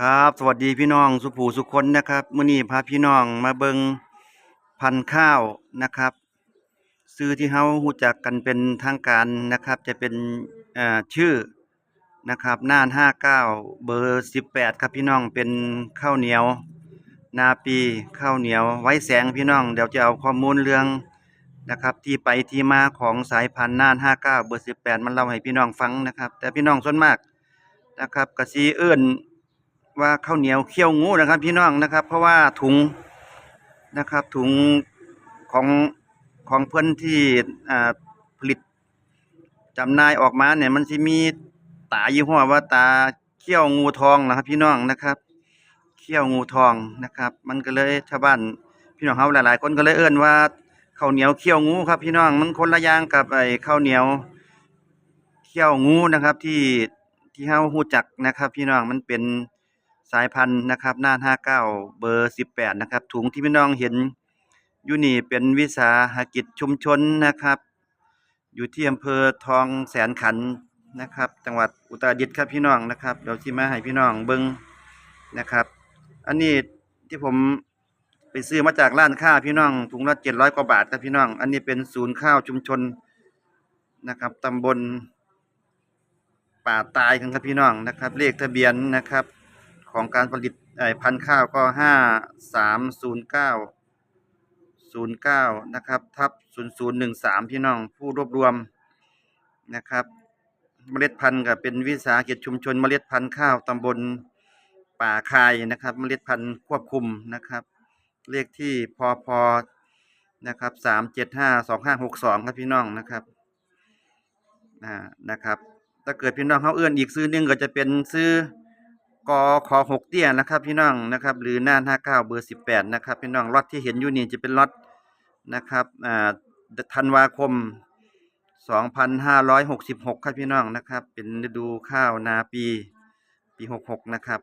ครับ สวัสดีพี่น้องสุภูสุคนนะครับมื้อนี้พาพี่น้องมาเบิงพันข้าวนะครับซื้อที่เฮารู้จักกันเป็นทางการนะครับ จะเป็นชื่อนะครับน่าน59เก้าเบอร์18ครับพี่น้องเป็นข้าวเหนียว นาปีข้าวเหนียว ไว้แสงพี่น้อง เดี๋ยวจะเอาข้อมูลเรื่องนะครับที่ไปที่มาของสายพันธุ์น่าน59เบอร์18มันเล่าให้พี่น้องฟังนะครับ แต่พี่น้องส่วนมากนะครับก็สิเอิ้อน ว่าข้าวเหนียวเคี่ยวงูนะครับ พี่น้องนะครับ เพราะว่าถุงนะครับ ถุงของของเพื่อนที่ผลิตจำนายออกมาเนี่ย มันสิมีตายี่ห้อว่าตาเขี้ยวงูทองนะครับ พี่น้องนะครับเขี้ยวงูทองนะครับ มันก็เลยชาวบ้านพี่น้องเฮาหลาย ๆ คนก็เลยเอิ้นว่าข้าวเหนียวเขี้ยวงูครับ พี่น้องมันคนละอย่างกับไอ้ข้าวเหนียวเขี้ยวงูนะครับที่ที่เฮาฮู้จักนะครับ พี่น้องมันเป็น สายพันธุ์นะครับน่าน59เบอร์18นะครับ ถุงที่พี่น้องเห็นอยู่นี่เป็นวิสาหกิจชุมชนนะครับ อยู่ที่อำเภอทองแสนขันนะครับ จังหวัดอุตรดิตถ์ครับพี่น้องนะครับเดี๋ยวที่มาให้พี่น้องเบิ่งนะครับ อันนี้ที่ผมไปซื้อมาจากร้านค้าพี่น้องถุงละ700กว่าบาทครับพี่น้อง อันนี้เป็นศูนย์ข้าวชุมชนนะครับตำบลป่าตายกันครับพี่น้องนะครับ เลขทะเบียนนะครับ ของการผลิตพันธุ์ข้าวก็ห้าสามศูนย์เก้าศูนย์เก้านะครับทับศูนย์ศูนย์หนึ่งสามพี่น้องผู้รวบรวมนะครับเมล็ดพันธุ์ก็เป็นวิสาหกิจชุมชนเมล็ดพันธุ์ข้าวตำบลป่าคายนะครับเมล็ดพันธุ์ควบคุมนะครับ เลขที่พอพอนะครับสามเจ็ดห้าสองห้าหกสองครับพี่น้องนะครับอ่านะครับ ถ้าเกิดพี่น้องเขาเอื้อนอีกซื้อหนึงก็จะเป็นซื้อ กอขอหกเตี้ยนะครับพี่น้องนะครับ หรือหน้าห้าเก้าเบอร์สิบแปดนะครับพี่น้องล็อตที่เห็นอยู่นี่จะเป็นล็อตนะครับอ่าธันวาคมสองพันห้าร้อยหกสิบหกครับพี่น้องนะครับ เป็นฤดูข้าวนาปีปีหกหกนะครับ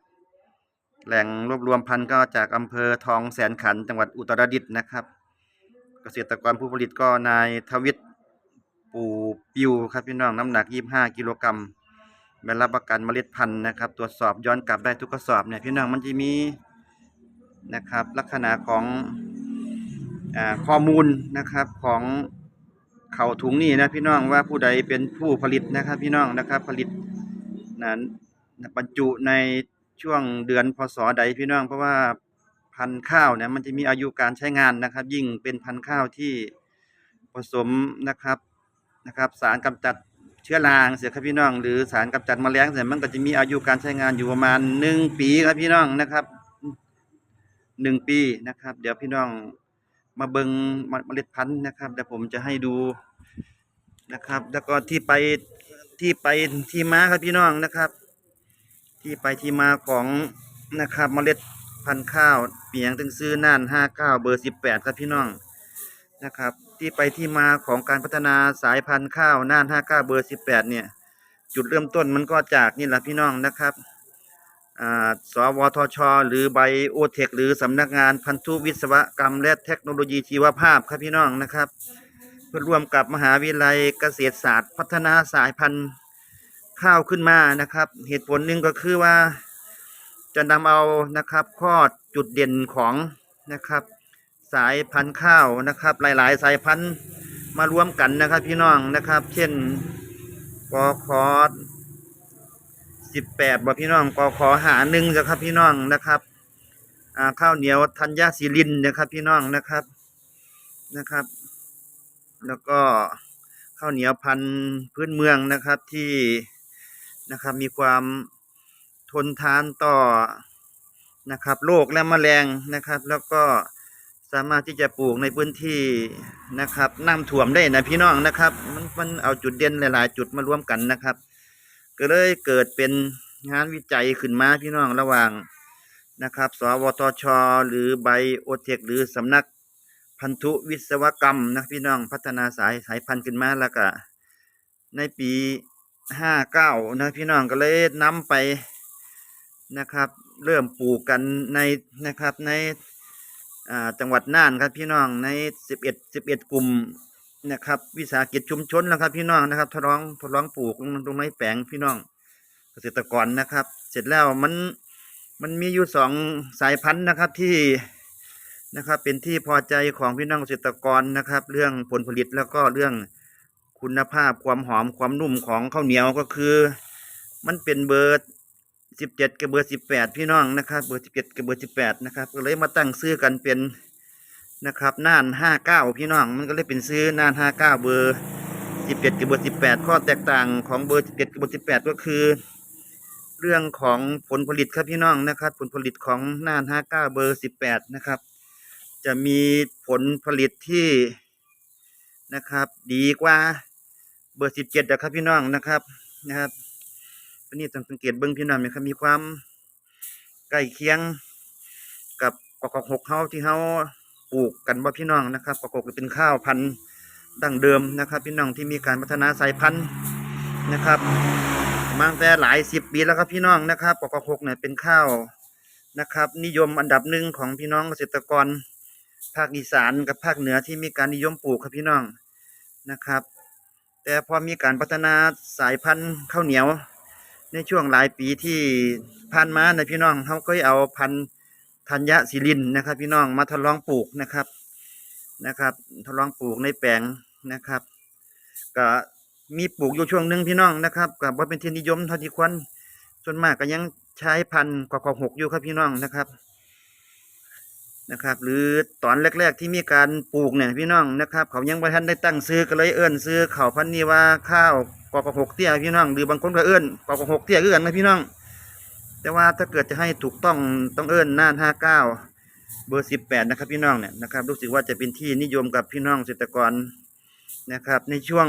แหล่งรวบรวมพันธุ์ก็จากอำเภอทองแสนขันจังหวัดอุตรดิตถ์นะครับ เกษตรกรผู้ผลิตก็นายทวิตปูปิวครับพี่น้องน้ำหนัก25กิโลกรัม ใบรับประกันเมล็ดพันธุ์นะครับ ตรวจสอบย้อนกลับได้ทุกกระสอบเนี่ยพี่น้องมันจะมีนะครับ ลักษณะของอข้อมูลนะครับของเข่าถุงนี่นะพี่น้องว่าผู้ใดเป็นผู้ผลิตนะครับ พี่น้องนะครับผลิตนั้นบรรจุในช่วงเดือนพศใดพี่น้อง เพราะว่าพันธุ์ข้าวเนี่ยมันจะมีอายุการใช้งานนะครับ ยิ่งเป็นพันธุ์ข้าวที่ผสมนะครับนะครับ สารกำจัด เชื้อราเสียครับพี่น้อง หรือสารกำจัดแมลงเสียมันก็จะมีอายุการใช้งานอยู่ประมาณหนึ่งปีครับพี่น้องนะครับหนึ่งปีนะครับ เดี๋ยวพี่น้องมาเบิงเมล็ดพันธุ์นะครับเดี๋ยวผมจะให้ดูนะครับ แล้วก็ที่ไปที่ไปที่มาครับพี่น้องนะครับ ที่ไปที่มาของนะครับ เมล็ดพันธุ์ข้าวเปียงถึงซื้อน่านห้าเก้าเบอร์สิบแปดครับพี่น้องนะครับ ที่ไปที่มาของการพัฒนาสายพันธุ์ข้าวน่านห้าเก้าเบอร์สิบแปดเนี่ย จุดเริ่มต้นมันก็จากนี่แหละพี่น้องนะครับอ่าสวทช หรือไบโอเทค หรือสำนักงานพันธุวิศวกรรม และเทคโนโลยีชีวภาพครับพี่น้องนะครับ เพื่อร่วมกับมหาวิทยาลัยเกษตรศาสตร์ พัฒนาสายพันธุ์ข้าวขึ้นมานะครับ เหตุผลหนึ่งก็คือว่าจะนำเอานะครับข้อจุดเด่นของนะครับ สายพันธุ์ข้าวนะครับ หลาย ๆ สายพันธุ์มารวมกันนะครับ พี่น้องนะครับ เช่นกอคอสิบแปดบ่พี่น้องกอคหาหนึ่งนะครับพี่น้องนะครับข้าวเหนียวธัญญาศิลินนะครับ พี่น้องนะครับนะครับ แล้วก็ข้าวเหนียวพันธุ์พื้นเมืองนะครับที่นะครับมีความทนทานต่อนะครับโรคและแมลงนะครับ แล้วก็ สามารถที่จะปลูกในพื้นที่นะครับน้ำท่วมได้นะพี่น้องนะครับ มันมันเอาจุดเด่นหลาย ๆ จุดมารวมกันนะครับ ก็เลยเกิดเป็นงานวิจัยขึ้นมาพี่น้องระหว่างนะครับ สวทช หรือไบโอเทคหรือสำนักพันธุวิศวกรรมนะพี่น้องพัฒนาสายสายพันธุ์ขึ้นมาแล้วก็ในปีห้าเก้านะพี่น้องก็เลยนำไปนะครับ เริ่มปลูกกันในนะครับใน จังหวัดน่านครับพี่น้องในสิบเอ็ดสิบเอ็ดกลุ่มนะครับ วิสาหกิจชุมชนแล้วครับ พี่น้องนะครับทดลองทดลองปลูกตรงในแปลงพี่น้องเกษตรกรนะครับ เสร็จแล้วมันมันมีอยู่สองสายพันธุ์นะครับที่นะครับ เป็นที่พอใจของพี่น้องเกษตรกรนะครับ เรื่องผลผลิตแล้วก็เรื่องคุณภาพความหอมความนุ่มของข้าวเหนียวก็คือ มันเป็นเบอร์ สิบเจ็ดกับเบอร์สิบแปดพี่น้องนะครับเบอร์สิบเจ็ดกับเบอร์สิบแปดนะครับก็เลยมาตั้งซื้อกันเป็นนะครับน่านห้าเก้าพี่น้องมันก็เลยเป็นซื้อน่านห้าเก้าเบอร์สิบเจ็ดกับเบอร์สิบแปดข้อแตกต่างของเบอร์สิบเจ็ดกับเบอร์สิบแปดก็คือ เรื่องของผลผลิตครับพี่น้องนะครับ ผลผลิตของน่านห้าเก้าเบอร์สิบแปดนะครับ จะมีผลผลิตที่นะครับ ดีกว่าเบอร์สิบเจ็ดนะครับพี่น้องนะครับนะครับ อันนี้ต้องสังเกตเบิ้งพี่น้องนะครับมีความใกล้เคียงกับกอกหกเฮาที่เฮาปลูกกันว่าพี่น้องนะครับกอกเป็นข้าวพันธุ์ดั้งเดิมนะครับ พี่น้องที่มีการพัฒนาสายพันธุ์นะครับมาตั้งแต่หลายสิบปีแล้วครับพี่น้องนะครับกอกหกเนี่ยเป็นข้าวนะครับ นิยมอันดับหนึ่งของพี่น้องเกษตรกร ภาคอีสานกับภาคเหนือที่มีการนิยมปลูกครับพี่น้องนะครับ แต่พอมีการพัฒนาสายพันธุ์ข้าวเหนียว ในช่วงหลายปีที่ผ่านมานะพี่น้องเขาก็เอาพันธุ์ธัญศิลินนะครับ พี่น้องมาทดลองปลูกนะครับนะครับทดลองปลูกในแปลงนะครับก็มีปลูกอยู่ช่วงหนึ่งพี่น้องนะครับกับว่าเป็นที่นิยมเท่าที่ควรส่วนมากก็ยังใช้พันธุ์กว่าหกอยู่ครับพี่น้องนะครับ นะครับ หรือตอนแรก ๆ ที่มีการปลูกเนี่ยพี่น้องนะครับ เขายังไม่ทันได้ตั้งซื้อก็เลยเอื้อนซื้อเขาพันนี้ว่าข้าวกอกหกเตี้ยพี่น้อง หรือบางคนก็เอื้อนกอกหกเตี้ยเอื้อนนะพี่น้อง แต่ว่าถ้าเกิดจะให้ถูกต้องต้องเอื้อนน่าห้าเก้าเบอร์สิบแปดนะครับพี่น้องเนี่ยนะครับรู้สึกว่าจะเป็นที่นิยมกับพี่น้องเกษตรกรนะครับ ในช่วง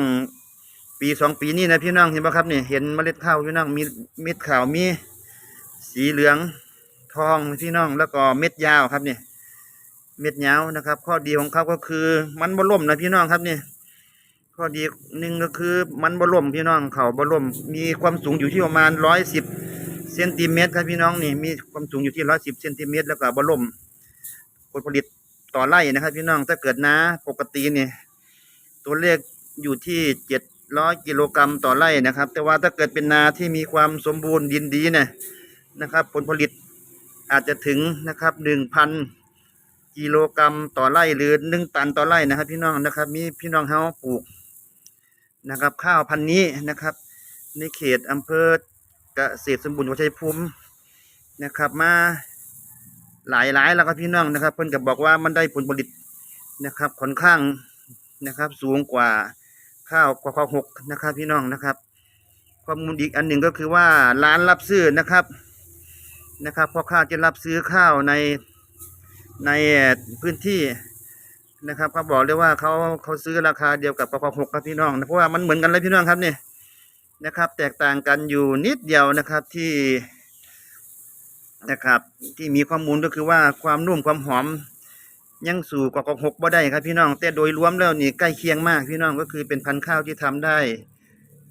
ปีสองปีนี้นะพี่น้องเห็นไหมครับเนี่ยเห็นเมล็ดข้าวพี่น้องมีเม็ดขาวมีสีเหลืองทองพี่น้องแล้วก็เม็ดยาวครับเนี่ย เม็ดยาวนะครับ ข้อดีของเขาก็คือมันบ่ล่มนะพี่น้องครับนี่ข้อดีหนึ่งก็คือมันบ่ล่มพี่น้องเขาบ่ล่มมีความสูงอยู่ที่ประมาณร้อยสิบเซนติเมตรครับพี่น้องนี่มีความสูงอยู่ที่ร้อยสิบเซนติเมตรแล้วก็บ่ล่มผลผลิตต่อไร่นะครับ พี่น้องถ้าเกิดนาปกตินี่ตัวเลขอยู่ที่เจ็ดร้อยกิโลกรัมต่อไร่นะครับ แต่ว่าถ้าเกิดเป็นนาที่มีความสมบูรณ์ดินดีเนี่ยนะครับ ผลผลิตอาจจะถึงนะครับหนึ่งพัน กิโลกรรัมต่อไร่หรือหนึ่งตันต่อไร่นะครับ พี่น้องนะครับ มีพี่น้องเฮาปลูกนะครับ ข้าวพันธุ์นี้นะครับ ในเขตอำเภอเกษตรสมบูรณ์ของชัยภูมินะครับ มาหลายหลายแล้วครับพี่น้องนะครับ เพิ่นก็บอกว่ามันได้ผลผลิตนะครับค่อนข้างนะครับ สูงกว่าข้าวกว่าข้าวหกนะครับ พี่น้องนะครับข้อมูลอีกอันหนึ่งก็คือว่าร้านรับซื้อนะครับนะครับพ่อค้าจะรับซื้อข้าวใน ในพื้นที่นะครับเขาบอกเลยว่าเขาเขาซื้อราคาเดียวกับปปหกครับพี่น้องนะเพราะว่ามันเหมือนกันเลยพี่น้องครับนี่นะครับ แตกต่างกันอยู่นิดเดียวนะครับที่นะครับ ที่มีข้อมูลก็คือว่าความนุ่มความหอมยังสู่กอกหกบ่ได้ครับพี่น้อง แต่โดยรวมแล้วนี่ใกล้เคียงมากพี่น้องก็คือเป็นพันธุ์ข้าวที่ทำได้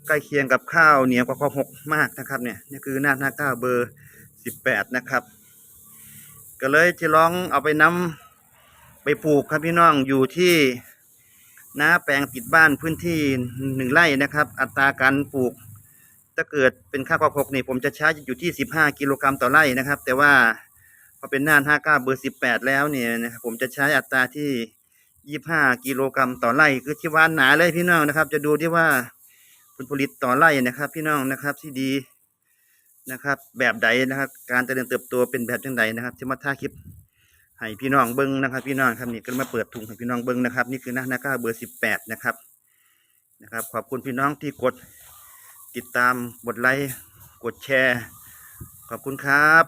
ใกล้เคียงกับข้าวเหนียวกอกหกมากนะครับเนี่ยนี่คือหน้าหน้าเก้าเบอร์สิบแปดนะครับ ก็เลยจะลองเอาไปนำไปปลูกครับพี่น้องอยู่ที่นาแปลงติดบ้านพื้นที่หนึ่งไร่นะครับ อัตราการปลูก ถ้าเกิดเป็นข้าวกอกนี่ผมจะใช้อยู่ที่สิบห้ากิโลกรัมต่อไร่นะครับ แต่ว่าพอเป็นน่านห้าเก้าเบอร์สิบแปดแล้วเนี่ยนะครับผมจะใช้อัตราที่ยี่ห้ากิโลกรัมต่อไร่คือที่หวานหนาเลยพี่น้องนะครับ จะดูที่ว่าผลผลิตต่อไร่นะครับ พี่น้องนะครับที่ดี นะครับ แบบใดนะครับ การเจริญเติบโตเป็นแบบจังใดนะครับที่มาท่าคลิปให้พี่น้องเบิ้งนะครับ พี่น้องครับนี่ก็มาเปิดถุงให้พี่น้องเบิ้งนะครับ นี่คือหน้าหน้าก้าเบอร์สิบแปดนะครับนะครับ ขอบคุณพี่น้องที่กดติดตามกดไลค์กดแชร์ ขอบคุณครับ